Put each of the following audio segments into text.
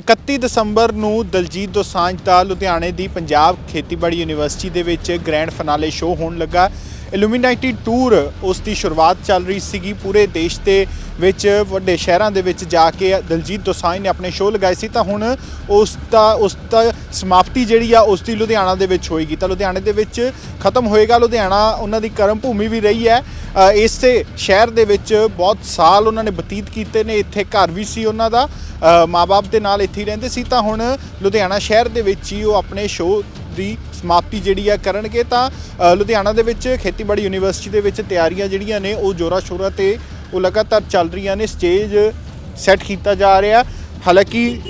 31 ਦਸੰਬਰ ਨੂੰ ਦਲਜੀਤ ਦੋਸਾਂਝ ਦਾ ਲੁਧਿਆਣੇ ਦੀ ਪੰਜਾਬ ਖੇਤੀਬਾੜੀ ਯੂਨੀਵਰਸਿਟੀ ਦੇ ਵਿੱਚ ਗ੍ਰੈਂਡ ਫਿਨਾਲੇ ਸ਼ੋਅ ਹੋਣ ਲੱਗਾ। ਇਲੂਮੀਨਾਟੀ ਟੂਰ ਉਸ ਦੀ ਸ਼ੁਰੂਆਤ ਚੱਲ ਰਹੀ ਸੀਗੀ ਪੂਰੇ ਦੇਸ਼ ਦੇ ਵਿੱਚ ਵੱਡੇ ਸ਼ਹਿਰਾਂ ਦੇ ਵਿੱਚ ਜਾ ਕੇ ਦਲਜੀਤ ਦੋਸਾਂਝ ਨੇ ਆਪਣੇ ਸ਼ੋਅ ਲਗਾਏ ਸੀ। ਤਾਂ ਹੁਣ ਉਸ ਦਾ ਉਸ ਦਾ ਸਮਾਪਤੀ ਜਿਹੜੀ ਆ ਉਸ ਦੀ ਲੁਧਿਆਣਾ ਦੇ ਵਿੱਚ ਹੋਏਗੀ। ਤਾਂ ਲੁਧਿਆਣੇ ਦੇ ਵਿੱਚ ਖਤਮ ਹੋਏਗਾ ਲੁਧਿਆਣਾ ਉਹਨਾਂ ਦੀ ਕਰਮ ਭੂਮੀ ਵੀ ਰਹੀ ਹੈ। ਅ, ਇਸੇ ਸ਼ਹਿਰ ਦੇ ਵਿੱਚ ਬਹੁਤ ਸਾਲ ਉਹਨਾਂ ਨੇ ਬਤੀਤ ਕੀਤੇ ਨੇ ਇੱਥੇ ਘਰ ਵੀ ਸੀ ਉਹਨਾਂ ਦਾ। ਅ, ਮਾਂ-ਬਾਪ ਦੇ ਨਾਲ ਇੱਥੇ ਹੀ ਰਹਿੰਦੇ ਸੀ। ਤਾਂ ਹੁਣ ਲੁਧਿਆਣਾ ਸ਼ਹਿਰ ਦੇ ਵਿੱਚ ਹੀ ਉਹ ਆਪਣੇ ਸ਼ੋਅ ਦੀ ਸਮਾਪਤੀ ਜਿਹੜੀ ਆ ਕਰਨਗੇ ਤਾਂ ਲੁਧਿਆਣਾ ਦੇ ਵਿੱਚ ਖੇਤੀਬਾੜੀ ਯੂਨੀਵਰਸਿਟੀ ਦੇ ਵਿੱਚ ਤਿਆਰੀਆਂ ਜਿਹੜੀਆਂ ਨੇ ਉਹ ਜੋਰਾ ਸ਼ੋਰਾ ਤੇ ਉਹ ਲਗਾਤਾਰ ਚੱਲ ਰਹੀਆਂ ਨੇ, ਸਟੇਜ ਸੈੱਟ ਕੀਤਾ ਜਾ ਰਿਹਾ। ਹਾਲਾਂਕਿ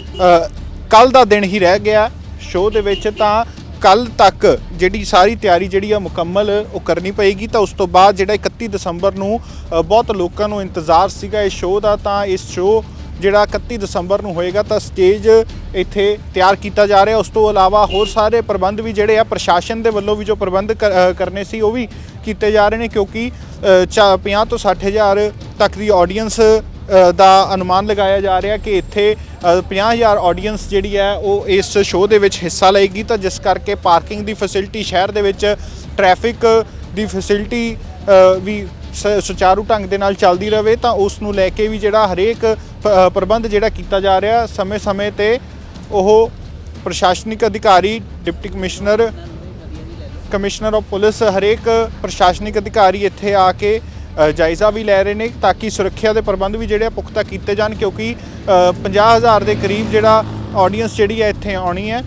ਕੱਲ ਦਾ ਦਿਨ ਹੀ ਰਹਿ ਗਿਆ। ਸ਼ੋਅ ਦੇ ਵਿੱਚ ਤਾਂ ਕੱਲ ਤੱਕ ਜਿਹੜੀ ਸਾਰੀ ਤਿਆਰੀ ਜਿਹੜੀ ਆ ਮੁਕੰਮਲ ਉਹ ਕਰਨੀ ਪਏਗੀ। ਤਾਂ ਉਸ ਤੋਂ ਬਾਅਦ ਜਿਹੜਾ 31 ਦਸੰਬਰ ਨੂੰ ਬਹੁਤ ਲੋਕਾਂ ਨੂੰ ਇੰਤਜ਼ਾਰ ਸੀਗਾ ਇਸ ਸ਼ੋਅ ਦਾ, ਤਾਂ ਇਸ ਸ਼ੋਅ ਜਿਹੜਾ 31 ਦਸੰਬਰ ਨੂੰ ਹੋਏਗਾ ਤਾਂ ਸਟੇਜ ਇੱਥੇ ਤਿਆਰ ਕੀਤਾ ਜਾ ਰਿਹਾ। ਉਸ ਤੋਂ ਇਲਾਵਾ ਹੋਰ ਸਾਰੇ ਪ੍ਰਬੰਧ ਵੀ ਜਿਹੜੇ ਆ, ਪ੍ਰਸ਼ਾਸਨ ਦੇ ਵੱਲੋਂ ਵੀ ਜੋ ਪ੍ਰਬੰਧ ਕਰਨੇ ਸੀ, ਉਹ ਵੀ ਕੀਤੇ ਜਾ ਰਹੇ ਨੇ ਕਿਉਂਕਿ 50 ਤੋਂ 60000 ਤੱਕ ਦੀ ਆਡੀਅנס ਦਾ ਅਨੁਮਾਨ ਲਗਾਇਆ ਜਾ ਰਿਹਾ ਕਿ ਇੱਥੇ 50000 ਆਡੀਅנס ਜਿਹੜੀ ਹੈ, ਉਹ ਇਸ ਸ਼ੋਅ ਦੇ ਵਿੱਚ ਹਿੱਸਾ ਲਏਗੀ। ਤਾਂ ਜਿਸ ਕਰਕੇ ਪਾਰਕਿੰਗ ਦੀ ਫੈਸਿਲਿਟੀ ਸ਼ਹਿਰ ਦੇ ਵਿੱਚ ਟ੍ਰੈਫਿਕ ਦੀ ਫੈਸਿਲਿਟੀ ਵੀ ਸੁਚਾਰੂ ਢੰਗ ਦੇ ਨਾਲ ਚੱਲਦੀ ਰਹੇ ਤਾਂ ਉਸ ਨੂੰ ਲੈ ਕੇ ਵੀ ਜਿਹੜਾ ਹਰੇਕ ਪ੍ਰਬੰਧ ਜਿਹੜਾ ਕੀਤਾ ਜਾ ਰਿਹਾ ਸਮੇਂ-ਸਮੇਂ ਤੇ ਉਹ ਪ੍ਰਸ਼ਾਸਨਿਕ ਅਧਿਕਾਰੀ deputy commissioner commissioner of police ਹਰੇਕ ਪ੍ਰਸ਼ਾਸਨਿਕ ਅਧਿਕਾਰੀ ਇੱਥੇ ਆ ਕੇ ਜਾਇਜ਼ਾ ਵੀ ਲੈ ਰਹੇ ਨੇ ਤਾਂ ਕਿ ਸੁਰੱਖਿਆ ਦੇ ਪ੍ਰਬੰਧ ਵੀ ਜਿਹੜੇ ਆ ਪੁਖਤਾ ਕੀਤੇ ਜਾਣ ਕਿਉਂਕਿ ਅ, 50000 ਦੇ ਕਰੀਬ ਜਿਹੜਾ ਆਡੀਅנס ਜਿਹੜੀ ਹੈ ਇੱਥੇ ਆਉਣੀ ਹੈ।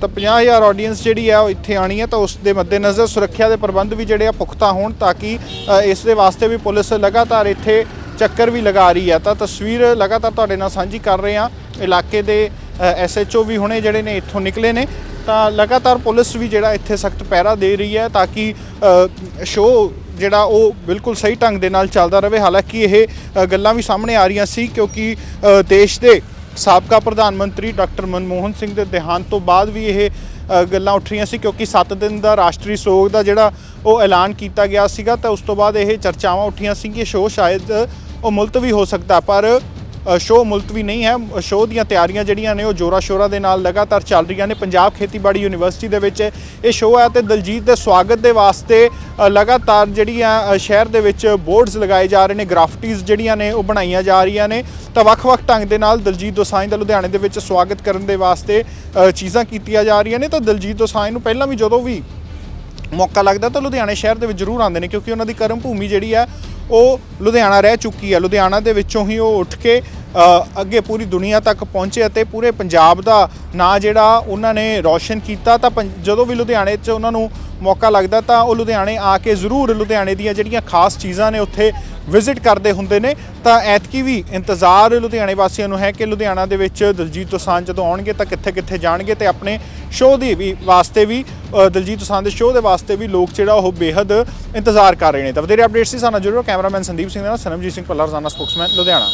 ਤਾਂ 50000 ਆਡੀਅנס ਜਿਹੜੀ ਆ ਉਹ ਇੱਥੇ ਆਣੀ ਹੈ ਤਾਂ ਉਸ ਦੇ ਮੱਦੇਨਜ਼ਰ ਸੁਰੱਖਿਆ ਦੇ ਪ੍ਰਬੰਧ ਵੀ ਜਿਹੜੇ ਆ ਪੁਖਤਾ ਹੋਣ ਤਾਂ ਕਿ ਇਸ ਦੇ ਵਾਸਤੇ ਵੀ ਪੁਲਿਸ ਲਗਾਤਾਰ ਇੱਥੇ ਚੱਕਰ ਵੀ ਲਗਾ ਰਹੀ ਆ। ਤਾਂ ਤਸਵੀਰ ਲਗਾਤਾਰ ਤੁਹਾਡੇ ਨਾਲ ਸਾਂਝੀ ਕਰ ਰਹੇ ਆ ਇਲਾਕੇ ਦੇ ਐਸਐਚਓ ਵੀ ਹੁਣੇ ਜਿਹੜੇ ਨੇ ਇੱਥੋਂ ਨਿਕਲੇ ਨੇ। ਤਾਂ ਲਗਾਤਾਰ ਪੁਲਿਸ ਵੀ ਜਿਹੜਾ ਇੱਥੇ ਸਖਤ ਪਹਿਰਾ ਦੇ ਰਹੀ ਹੈ ਤਾਂ ਕਿ ਸ਼ੋਅ ਜਿਹੜਾ ਉਹ ਬਿਲਕੁਲ ਸਹੀ ਢੰਗ ਦੇ ਨਾਲ ਚੱਲਦਾ ਰਹੇ। ਹਾਲਾਂਕਿ ਇਹ ਗੱਲਾਂ ਵੀ ਸਾਹਮਣੇ ਆ ਰਹੀਆਂ ਸੀ ਕਿਉਂਕਿ ਦੇਸ਼ ਦੇ ਸਾਬਕਾ ਪ੍ਰਧਾਨ ਮੰਤਰੀ ਡਾਕਟਰ ਮਨਮੋਹਨ ਸਿੰਘ ਦੇ ਦੇਹਾਂਤ ਤੋਂ ਬਾਅਦ ਵੀ ਇਹ ਗੱਲਾਂ ਉੱਠ ਰਹੀਆਂ ਸੀ ਕਿਉਂਕਿ 7 ਦਿਨ ਦਾ ਰਾਸ਼ਟਰੀ ਸੋਗ ਦਾ ਜਿਹੜਾ ਉਹ ਐਲਾਨ ਕੀਤਾ ਗਿਆ ਸੀਗਾ ਤਾਂ ਉਸ ਤੋਂ ਬਾਅਦ ਇਹ ਚਰਚਾਵਾਂ ਉੱਠੀਆਂ ਸੀ ਕਿ ਸ਼ੋਅ ਸ਼ਾਇਦ ਉਹ ਮੁਲਤਵੀ ਹੋ ਸਕਦਾ ਪਰ ਸ਼ੋਅ ਮੁਲਤਵੀ ਨਹੀਂ ਹੈ। ਸ਼ੋਅ ਦੀਆਂ ਤਿਆਰੀਆਂ ਜਿਹੜੀਆਂ ਨੇ, ਉਹ ਜੋਰਾ ਸ਼ੋਰਾ ਦੇ ਨਾਲ ਲਗਾਤਾਰ ਚੱਲ ਰਹੀਆਂ ਨੇ। ਪੰਜਾਬ ਖੇਤੀਬਾੜੀ ਯੂਨੀਵਰਸਿਟੀ ਦੇ ਵਿੱਚ ਇਹ ਸ਼ੋਅ ਹੈ ਤੇ ਦਲਜੀਤ ਦੇ ਸਵਾਗਤ ਦੇ ਵਾਸਤੇ ਲਗਾਤਾਰ ਜਿਹੜੀਆਂ ਸ਼ਹਿਰ ਦੇ ਵਿੱਚ ਬੋਰਡਸ ਲਗਾਏ ਜਾ ਰਹੇ ਨੇ, ਗ੍ਰਾਫਟੀਜ਼ ਜਿਹੜੀਆਂ ਨੇ, ਉਹ ਬਣਾਈਆਂ ਜਾ ਰਹੀਆਂ ਨੇ। ਤਾਂ ਵੱਖ-ਵੱਖ ਢੰਗ ਦੇ ਨਾਲ ਦਲਜੀਤ ਦੋਸਾਂਝ ਦਾ ਲੁਧਿਆਣੇ ਦੇ ਵਿੱਚ ਸਵਾਗਤ ਕਰਨ ਦੇ ਵਾਸਤੇ ਚੀਜ਼ਾਂ ਕੀਤੀਆਂ ਜਾ ਰਹੀਆਂ ਨੇ। ਤਾਂ ਦਲਜੀਤ ਦੋਸਾਂਝ ਨੂੰ ਪਹਿਲਾਂ ਵੀ ਜਦੋਂ ਵੀ ਮੌਕਾ ਲੱਗਦਾ ਤਾਂ ਲੁਧਿਆਣੇ ਸ਼ਹਿਰ ਦੇ ਵਿੱਚ ਜ਼ਰੂਰ ਆਉਂਦੇ ਨੇ, ਕਿਉਂਕਿ ਉਹਨਾਂ ਦੀ ਕਰਮ ਭੂਮੀ ਜਿਹੜੀ ਆ ਉਹ ਲੁਧਿਆਣਾ ਰਹਿ ਚੁੱਕੀ ਹੈ ਲੁਧਿਆਣਾ ਦੇ ਵਿੱਚੋਂ ਹੀ ਉਹ ਉੱਠ ਕੇ ਅੱਗੇ ਪੂਰੀ ਦੁਨੀਆ ਤੱਕ ਪਹੁੰਚੇ ਅਤੇ ਪੂਰੇ ਪੰਜਾਬ ਦਾ ਨਾਂ ਜਿਹੜਾ ਉਹਨਾਂ ਨੇ ਰੌਸ਼ਨ ਕੀਤਾ। ਤਾਂ ਪੰ- ਜਦੋਂ ਵੀ ਲੁਧਿਆਣੇ 'ਚ ਉਹਨਾਂ ਨੂੰ ਮੌਕਾ ਲੱਗਦਾ ਤਾਂ ਉਹ ਲੁਧਿਆਣੇ ਆ ਕੇ ਜ਼ਰੂਰ ਲੁਧਿਆਣੇ ਦੀਆਂ ਜਿਹੜੀਆਂ ਖਾਸ ਚੀਜ਼ਾਂ ਨੇ ਉੱਥੇ ਵਿਜ਼ਿਟ ਕਰਦੇ ਹੁੰਦੇ ਨੇ, ਤਾਂ ਐਤਕੀ ਵੀ ਇੰਤਜ਼ਾਰ ਲੁਧਿਆਣੇ ਵਾਸੀਆਂ ਨੂੰ ਹੈ ਕਿ ਲੁਧਿਆਣਾ ਦੇ ਵਿੱਚ ਦਲਜੀਤ ਦੋਸਾਂਝ ਜਦੋਂ ਆਉਣਗੇ ਤਾਂ ਕਿੱਥੇ ਕਿੱਥੇ ਜਾਣਗੇ ਤੇ ਆਪਣੇ ਸ਼ੋਅ ਦੀ ਵੀ ਵਾਸਤੇ ਵੀ ਦਲਜੀਤ ਦੋਸਾਂਝ ਦੇ ਸ਼ੋਅ ਦੇ ਵਾਸਤੇ ਵੀ ਲੋਕ ਜਿਹੜਾ ਉਹ ਬੇਹੱਦ ਇੰਤਜ਼ਾਰ ਕਰ ਰਹੇ ਨੇ। ਤਾਂ ਵਧੇਰੇ ਅਪਡੇਟਸ ਸੀ ਸਾਨੂੰ ਜਰੂਰ ਕੈਮਰਾਮੈਨ ਸੰਦੀਪ ਸਿੰਘ ਨਾਲ, ਸਨਮਜੀਤ ਸਿੰਘ ਪੱਲਾ ਰੋਜ਼ਾਨਾ ਸਪੋਕਸਮੈਨ ਲੁਧਿਆਣਾ।